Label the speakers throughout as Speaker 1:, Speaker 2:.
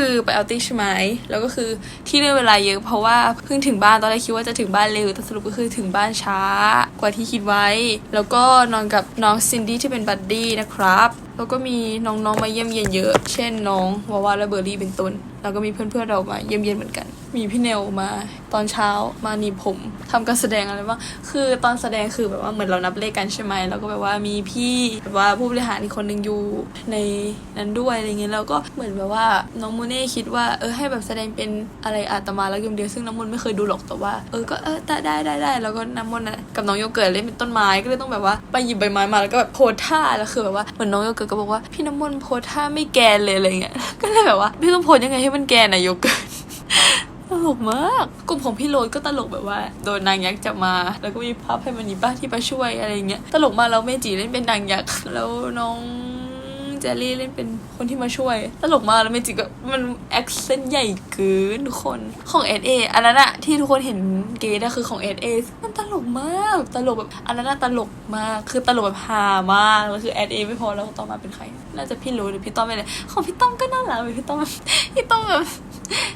Speaker 1: คือไปเอาติ้งใช่ไหมแล้วก็คือที่เลื่อนเวลาเยอะเพราะว่าเพิ่งถึงบ้านตอนแรกคิดว่าจะถึงบ้านเร็วแต่สรุปก็คือถึงบ้านช้ากว่าที่คิดไว้ แล้วก็นอนกับน้องซินดี้ที่เป็นบัดดี้นะครับแล้วก็มีน้องๆมาเยี่ยมเยียนเยอะ เช่นน้องวาวาและเบอร์รี่เป็นต้นแล้วก็มีเพื่อนๆเรามาเยี่ยมเยียนเหมือนกัน มีพี่เนลมาตอนเช้ามาหนีผมทำการแสดงอะไรบ้างคือตอนแสดงคือแบบว่าเหมือนเรานับเลขกันใช่ไหมแล้วก็แบบว่ามีพี่แบบว่าผู้บริหารอีกคนหนึ่งอยู่ในนั้นด้วยอะไรเงี้ยแล้วก็เหมือนแบบว่าน้องโมเน่คิดว่าเออให้แบบแสดงเป็นอะไรอาตมาแล้วยมเดียวซึ่งน้ำมนต์ไม่เคยดูหรอกแต่ว่าเออก็เออได้ได้ได้ได้แล้วก็น้ำมนต์น่ะกับน้องโยเกิร์ตเล่นเป็นต้นไม้ก็เลยต้องแบบว่าไปหยิบใบไม้มาแล้วก็แบบโพท่าแล้วคือแบบว่าเหมือนน้องโยเกิร์ตก็บอกว่าพี่น้ำมนต์โพท่าไม่แกนเลยอะไรเงี้ยก็เลยแบบว่าพี่ต้องโพยังไงให้มันแกนอะโยเกิร์ต ตลกมาก กลุ่มของพี่โรยก็ตลกแบบว่า โดนนางยักษ์จับมา แล้วก็มีภาพให้มันนีป้าที่มาช่วยอะไรเงี้ย ตลกมากแล้วเมจิเล่นเป็นนางยักษ์ แล้วน้องเจลลี่เล่นเป็นคนที่มาช่วย ตลกมากแล้วเมจิก็มันแอคเซนต์ใหญ่เกินทุกคนของเอเออันนั้นอะที่ทุกคนเห็นเกดอะคือของเอเอมันตลกมากตลกแบบอันนั้นอะตลกมากคือตลกแบบฮามากแล้วคือเอเอไม่พอแล้วต่อมาเป็นใคร น่าจะพี่โรยหรือพี่ต้อมไม่เลยของพี่ต้อมก็น่ารักเลยพี่ต้อมพี่ต้อมแบบ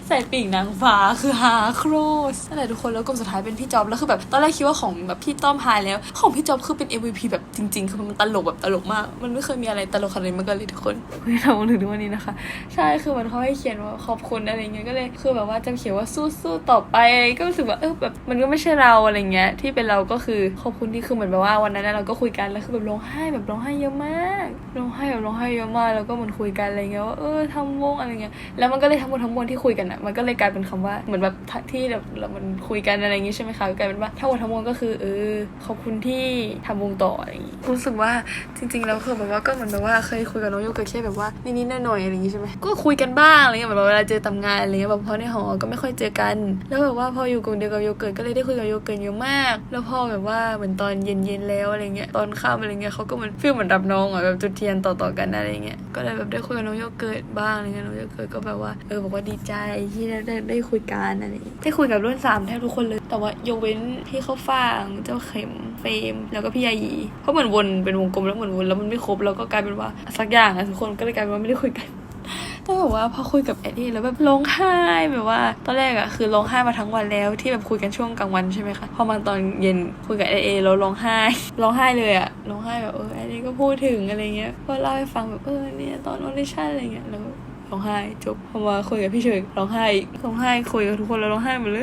Speaker 1: ใส่ปีกนางฟ้าคือฮาโครสนั่นแหละทุกคนแล้วกลุ่มสุดท้ายเป็นพี่จอบแล้วคือแบบตอนแรกคิดว่าของแบบพี่ต้อมหายแล้ว ของพี่จอบคือเป็น MVP แบบจริง ๆ คือมันตลกแบบตลกมาก มันไม่เคยมีอะไรตลกขนาดนี้มาก่อนเลยทุกคนไม่ทำถึงทุกวันนี้นะคะ ใช่คือมันเขาให้เขียนว่าขอบคุณอะไรเงี้ยก็เลยคือแบบว่าจะเขียนว่าสู้ๆต่อไปก็รู้สึกว่าเออแบบมันก็ไม่ใช่เราอะไรเงี้ยที่เป็นเราก็คือขอบคุณที่คือเหมือนแบบว่าวันนั้นเราก็คุยกันแล้วคือแบบร้องไห้แบบร้องไห้เยอะมากร้องไห้แบบร้องไห้เยอะมากแล้วก็เหมือนคุยกันอะไรเงี้ยว่าเออทำวงอะไรเงี้ยแล้วมันก็เลยทั้งหมดทั้งมวลที่คุยกันอะมันก็เลยกลายเป็นคำว่าเหมือนแบบที่แบบเรามันคุยกันอะไรอย่างงี้ใช่ไหมคะกลายเป็นว่าทั้งหมดทั้งมวลก็คือเออขอบคุณที่ทำวงต่ออะไรอย่างงี้รู้สึกว่าจริงๆแล้วคือแบบว่าก็เหมือนแบบว่าเคยคุยกับน้องโยเกิร์ตแค่แบบว่านิดๆหน่อยๆอะไรอย่างงี้ใช่ไหมก็คุยกันบ้างอะไรเงี้ยเหมือนแบบเวลาเจอตางานอะไรเงี้ยแบบพอในหอก็ไม่ค่อยเจอกัน แล้วแบบว่าพออยู่กลุ่มเดียวกับโยเกิร์ตก็เลยได้คุยกับโยเกิร์ตเยอะมาก แล้วพอแบบว่าเหมือนตอนเย็นๆแล้วอะไรเงี้ยตอนค่ำอะไรเงี้ยเขาก็เหมือนฟีลเหมือนรับน้องอะแบบจุดเทียนต่อๆกันอะไรเงี้ยก็เลยแบบได้คุยกับน้องโยเกิร์ตบ้างอะไรเงี้ยน้องโยเกิร์ตก็แบบว่าเออบอกว่าดีใจที่ได้ได้ได้คุยกันอะไรได้คุยกับรุ่นสามแทบทุกคนเลย แต่ว่ายกเว้นพี่เข้าฟางเจ้าเข็มเฟรมแล้วก็พี่ยายีเพราะเหมือนวนเป็นวงกลมแล้วเหมือนวนแล้วมันไม่ครบแล้วก็กลายเป็นว่าสักอย่างอะทุกคนก็เลยกลายเป็นว่าไม่ได้คุยกันแต่แบบว่าพอคุยกับแอดดี้แล้วแบบร้องไห้แบบว่า ตอนแรกอะคือร้องไห้มาทั้งวันแล้วที่แบบคุยกันช่วงกลางวันใช่ไหมคะพอมาตอนเย็นคุยกับแอดดี้แล้วร้องไห้ร้องไห้เลยอะร้องไห้แบบเออแอดดี้ก็พูดถึงอะไรเงี้ยก็เล่าให้ฟังแบบเออเนี่ยตอนออดิชั่นอะไรเงี้ยแล้ว ร้องไห้จบพอมาคุยกับพี่เฉยร้องไห้ร้องไห้คุยกับทุกคนแล้วร้องไห้หมดเล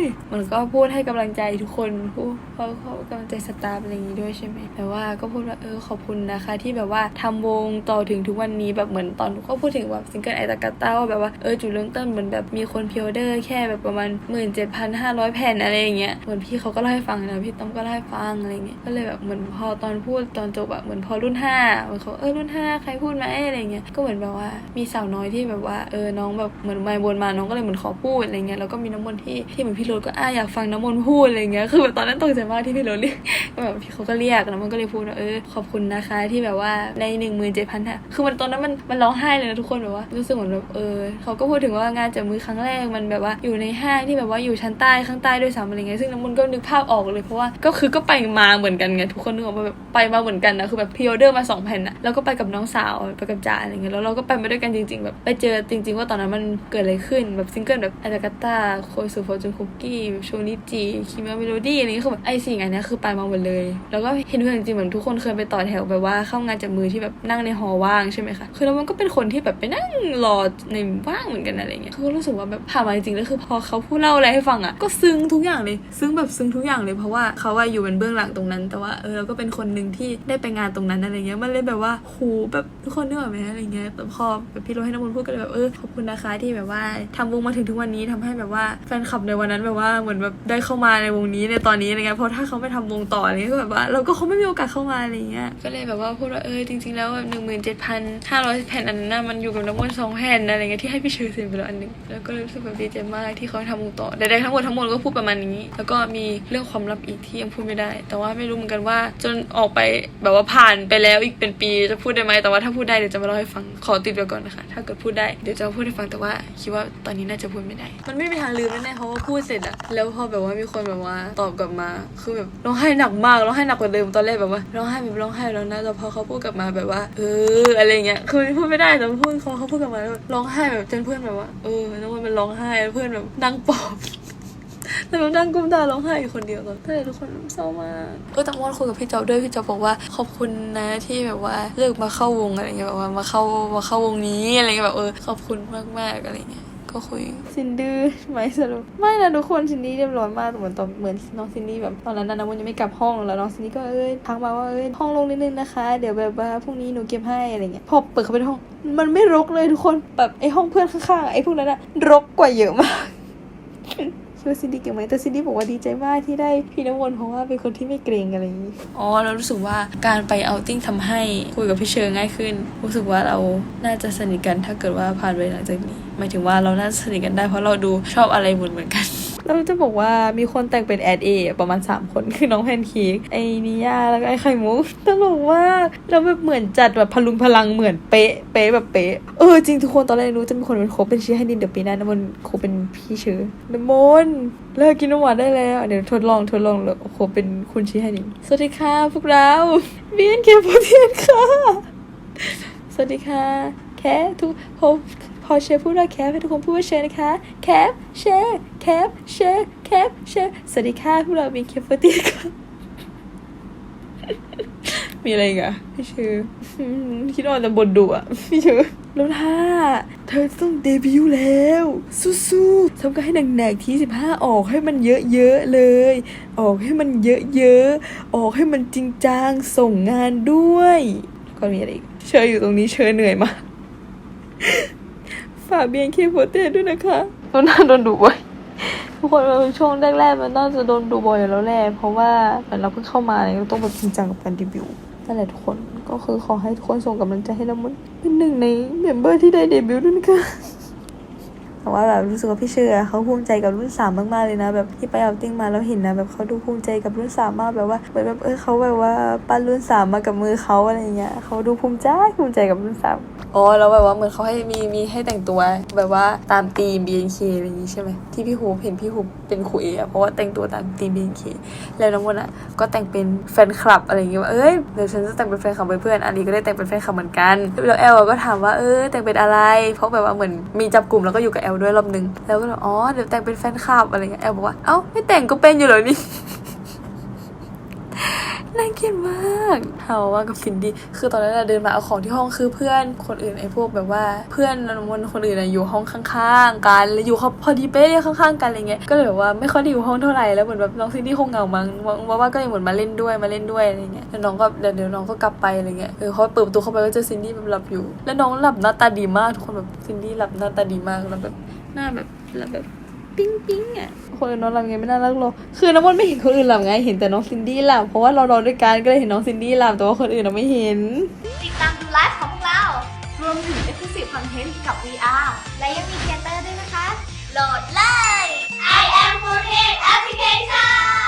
Speaker 1: ย มันก็พูดให้กำลังใจทุกคนพูดเพราะเขากำลังใจสตาฟอะไรอย่างนี้ด้วยใช่ไหมแต่ว่าก็พูดว่าเออขอบคุณนะคะ ที่แบบว่าทำวงต่อถึงทุกวันนี้แบบเหมือนตอนก็พูดถึงแบบซิงเกิลไอตากาต้าแบบว่าเออจุดเริ่มต้นเหมือนแบบมีคนพิออเดอร์แค่แบบประมาณหมื่นเจ็ดพันห้าร้อยแผ่นอะไรอย่างเงี้ยเหมือนพี่เขาก็เล่าให้ฟังนะพี่ต้อมก็เล่าให้ฟังอะไรเงี้ยก็เลยแบบเหมือนพอตอนพูดตอนจบอะเหมือนพอรุ่นห้าเหมือนเขาเออรุ่นห้าใครพูดไหมอะไรเงี้ยก็เหมือนแบบว่ามีสาวน้อยที่แบบว่าเออน้องแบบเหมือนไม่บนมาน้องก็เลยเหมือนขอพูดอะไรเงี้ยแล้วก็มีน้ำมนต์ที่ที่เหมือนพี่โรดก็อ่าอยากฟังน้ำมนต์พูดอะไรเงี้ยคือแบบตอนนั้นตกใจมากที่พี่โรดเรียก ก็แบบพี่เขาก็เรียกน้ำมนก็เลยพูดว่าเออขอบคุณนะคะที่แบบว่าในหนึ่งหมื่นเจ็ดพันคือมันตอนนั้นมันมันร้องไห้เลยนะทุกคนแบบว่ารู้สึกเหมือนแบบเออเขาก็พูดถึงว่างานจับมือครั้งแรกมันแบบว่าอยู่ในห้างที่แบบว่าอยู่ชั้นใต้ข้างใต้ด้วยซ้ำอะไรเงี้ยซึ่งน้ำมนก็นึกภาพออกเลยเพราะว่าก็คือก็ไปมาเหมือนกันไงทุกคนนึกออกมาแบบไปมาเหมือนกันนะคือแบบพีออเดอร์มาสองแผ่นอะแล้วก็ไปกับน้องสาวไปกับจ่าอะไรเงี้ยแล้วเราก็ไปมาด้วยกันจริง ๆ แบบไปเจอจริง ๆ ว่าตอนนั้นมันเกิดอะไรขึ้นแบบซิงเกิลแบบอ t ากาตาโคยสุโฟจุนคุกกี้โชนิจิคิมะเมโลดี้อะไรเงี้ยคือแบบไอสิ่งอันนี้คือไปมาหมดเลย แล้วก็เห็นเพื่อนจริงเหมือนทุกคนเคยไปต่อแถวแบบว่าเข้างานจับมือที่แบบนั่งในหอว่างใช่ไหมคะคือแล้วมันก็เป็นคนที่แบบไปนั่งรอในว่างเหมือนกันอะไรเงี้ยคือก็รู้สึกว่าแบบผ่านมาจริงๆแล้วคือพอเขาพูดเล่าอะไรให้ฟังอะก็ซึ้งทุกอย่างเลย ซึ้งแบบซึ้งทุกอย่างเลยเพราะว่าเขาว่าอยู่เป็นเบื้องหลังตรงนั้น แต่ว่าเออเราก็เป็นคนหนึ่งที่ได้ไปงานตรงนั้นอะไรเงี้ยมันเลยแบบว่าโหแบบทุกคนนึกออกไหมอะไรเงี้ยแต่พอแบบพี่โรให้น้ำมนพูดก็เลยแบบเออขอบคุณนะคะที่แบบว่าทำวงมาถึงทุกวันนี้ทำให้แบบว่าแฟนคลับในวันนั้นแบบว่าเหมือนแบบได้เข้ามาในวงนี้ในตอนนี้อะไรเงี้ยเพราะถ้าเขาไม่ทำวงต่ออะไรเงี้ยก็แบบว่าเราก็คงไม่มีโอกาสเข้ามาอะไรเงี้ยก็เลยแบบว่าพูดว่าเออจริงๆแล้วแบบหนึ่งหมื่นเจ็ดพันห้าร้อยแผ่นอันนั้นมันอยู่กับน้ำมนสองแผ่นอะไรเงี้ยที่ให้พี่เชอร์เซ็นไปแล้วอันหนึงแล้วก็รู้สึกแบบดีใจมากที่เขาทำวงต่อแต่ใดๆทั้งหมดทั้งมวลก็พูดประมาณนี้ แล้วก็มีเรื่องความลับอีกที่ยังพูดไม่ได้ แต่ว่าไม่รู้เหมือนกันว่า จนออกไปแบบว่าผ่านไปแล้วอีกเป็นปีจะพูดได้ไหมแต่ว่าถ้าพูดได้เดี๋ยวจะมาเล่าให้ฟังขอติดไว้ก่อนนะคะถ้าเกิดกิดพูดได้เดี๋ยวจะพูดให้ฟังแต่ว่าคิดว่าตอนนี้น่าจะพูดไม่ได้ มันไม่มีทางลืมแน่ๆเพราะว่าพูดเสร็จอะแล้วพอแบบว่ามีคนแบบว่าตอบกลับมาคือแบบร้องไห้หนักมากร้องไห้หนักกว่าเดิมตอนแรกแบบว่าร้องไห้แบบร้องไห้แล้วนะแต่พอเขาพูดกลับมาแบบว่า เอออะไรเงี้ยคือพูดไม่ได้แต่พูดเขาเขาพูดกลับมาแล้วร้องไห้แบบจนเพื่อนแบบว่าเออน้องมันเป็นร้องไห้เพื่อนแบบนั่งปอบแต่เรานั่งก้มตาร้องไห้อยู่คนเดียวตอนแต่ทุกคนเศร้ามากเออแต่ว่าคุยกับพี่เจ้าด้วยพี่เจ้าบอกว่าขอบคุณนะที่แบบว่าเลือกมาเข้าวงอะไรเงี้ยแบบว่ามาเข้ามาเข้าวงนี้อะไรเงี้ยแบบเออขอบคุณมากมากๆอะไรเงี้ย ก็คุย ซินดื้อไหมสรุปไม่นะทุกคนซินดี้เรียบร้อยมากเหมือนตอนเหมือนน้องซินดี้แบบตอนนั้นนะน้ำมันยังไม่กลับห้องแล้วน้องซินดี้ก็เอ้ยทักมาว่าเอ้ยห้องลงนิดนึงนะคะ เดี๋ยวแบบว่าพรุ่งนี้หนูเก็บให้อะไรเงี้ยพอเปิดเข้าไปในห้อง มันไม่รกเลยทุกคนแบบไอห้องเพื่อนข้างๆไอพวกนั้นอะรกกว่าเยอะมากคิดว่าซินดี้เก่งไหมแต่ซินดี้บอกว่าดีใจมากที่ได้พี่น้ำมนต์เพราะว่าเป็นคนที่ไม่เกรงอะไรอย่างนี้อ๋อเรารู้สึกว่าการไปเอาติ้งทำให้คุยกับพี่เชิงง่ายขึ้น รู้สึกว่าเราน่าจะสนิทกันถ้าเกิดว่าผ่านไปหลังจากนี้ห มายถึงว่าเราน่าสนิทกันได้เพราะเราดูชอบอะไรเหมือนเหมือนกันเราจะบอกว่ามีคนแต่งเป็นแอดเอประมาณ 3 คนคือน้องแพนเค้กไอ้นิยาแล้วก็ไอ้ไข่มุกตลกมากแล้วแบบเหมือนจัดแบบพลุงพลังเหมือนเป๊ะเป๊ะแบบเป๊ะเออจริงทุกคนตอนแรกรู้จะมีคนเป็นโคบเป็นชี้ให้ดินเดี๋ยวปีหน้าน้ำมันโคบเป็นพี่เชื้อน้ำมนเลิกกินน้ำหวานได้แล้วเดี๋ยวทดลองทดลองแล้วโคบเป็นคุณชี้ให้ดินสวัสดีค่ะพวกเราเบียนเคโปเทียนค่ะสวัสดีค่ะแคปทุกพอ พอเชฟพูดว่าแคปให้ทุกคนพูดว่าเชฟนะคะแคปเชฟแคปเชฟแคปเชฟสวัสดีค่ะพวกเราเป็นเคปตี้ค่ะมีอะไรอีกอะพี่ชื่อคิดว่าจะบนดุอะพี่ชื่อแล้วถ้าเธอต้องเดบิวต์แล้ว สู้ๆทำกันให้หนักๆที่สิบห้าออกให้มันเยอะๆเลย ออกให้มันเยอะๆออกให้มันจริงจังส่งงานด้วย ก็มีอะไรอีกเชออยู่ตรงนี้เชอเหนื่อยมาก ฝากเบียนเคโปเต้ด้วยนะคะโดนน่าโดนดุบ่อยทุกคนเราช่วงแรกๆมันน่าจะโดนดูบ่อยอยู่แล้วแหละเพราะว่าเหมือนเราเพิ่งเข้ามาเนี่ยต้องแบบจริงจังกับการรีวิวนั่นแหละทุกคนก็คือขอให้ทุกคนส่งกำลังใจให้เราเป็นหนึ่งในเมมเบอร์ที่ได้เดบิวต์ด้วยนะคะแต่ว่าแบบรู้สึกว่าพี่เชื่อเขาภูมิใจกับรุ่นสามมากๆเลยนะ แบบที่ไปเอาติ้งมาแล้วเห็นนะแบบเขาดูภูมิใจกับรุ่นสามมากแบบว่าเหมือนแบบเออเขาแบบว่าปั้นรุ่นสามมากับมือเขาอะไรเงี้ยเขาดูภูมิใจภูมิใจกับรุ่นสาม อ๋อแล้วแบบว่าเหมือนเขาให้มีมีให้แต่งตัวแบบว่าตามธีม BNK อะไรอย่างงี้ใช่ไหมที่พี่ฮูเห็นพี่ฮูเป็นครูเอะเพราะว่าแต่งตัวตามธีม BNK แล้วน้องมนอะก็แต่งเป็นแฟนคลับอะไรอย่างเงี้ยว่าเอ้ยเดี๋ยวฉันจะแต่งเป็นแฟนคลับเพื่อนอันนี้ก็ได้แต่งเป็นแฟนคลับเหมือนกันแล้วแอลก็ถามว่าเออแต่งเป็นอะไร เพราะแบบว่าเหมือนมีจับกลุ่มแล้วก็อยู่กับแอลด้วยรอบนึงแล้วก็บอกอ๋อเดี๋ยวแต่งเป็นแฟนคลับอะไรเงี้ยแอลบอกว่าเอ้าไม่แต่งก็เป็นอยู่แล้วนี่น่าเกลียดมากเฮาว่ากับฟินดี้คือตอนนั้นเราเดินมาเอาของที่ห้องคือเพื่อนคนอื่นไอ้พวกแบบว่า เพื่อนนมนคนอื่นอยู่ห้องข้างๆกันแล้วอยู่เขาพอดีเป๊ะข้างๆกันอะไรเงี้ยก็เลยแบบว่าไม่ค่อยได้อยู่ห้องเท่าไหร่แล้วเหมือนแบบน้องซินดี้คงเหงามั้งว่าว่าก็เลยเหมือนมาเล่นด้วยมาเล่นด้วยอะไรเงี้ยแล้วน้องก็เดี๋ยวเดี๋ยวน้องก็กลับไปอะไรเงี้ยเออเขาเปิดประตูเข้าไปก็เจอซินดี้แบบหลับอยู่ แล้วน้องหลับหน้าตาดีมากทุกคนแบบซินดี้หลับหน้าตาดีมากแล้วแบบหน้าแบบหลับแบบ ปิ๊งปิ๊งอะคนอื่นนอนหลับไงไม่น่ารักหรอกคือน้ำมนต์ไม่เห็นคนอื่นหลับไงเห็นแต่น้องซินดี้หลับเพราะว่าเรานอนด้วยกันก็เลยเห็นน้องซินดี้หลับแต่ว่าคนอื่นเราไม่เห็น
Speaker 2: ติดตามดูไลฟ์ของพวกเรา รวมถึง Exclusive Content กับ VR และยังมีเทเตอร์ด้วยนะคะ โหลดเลย I am f o o d Application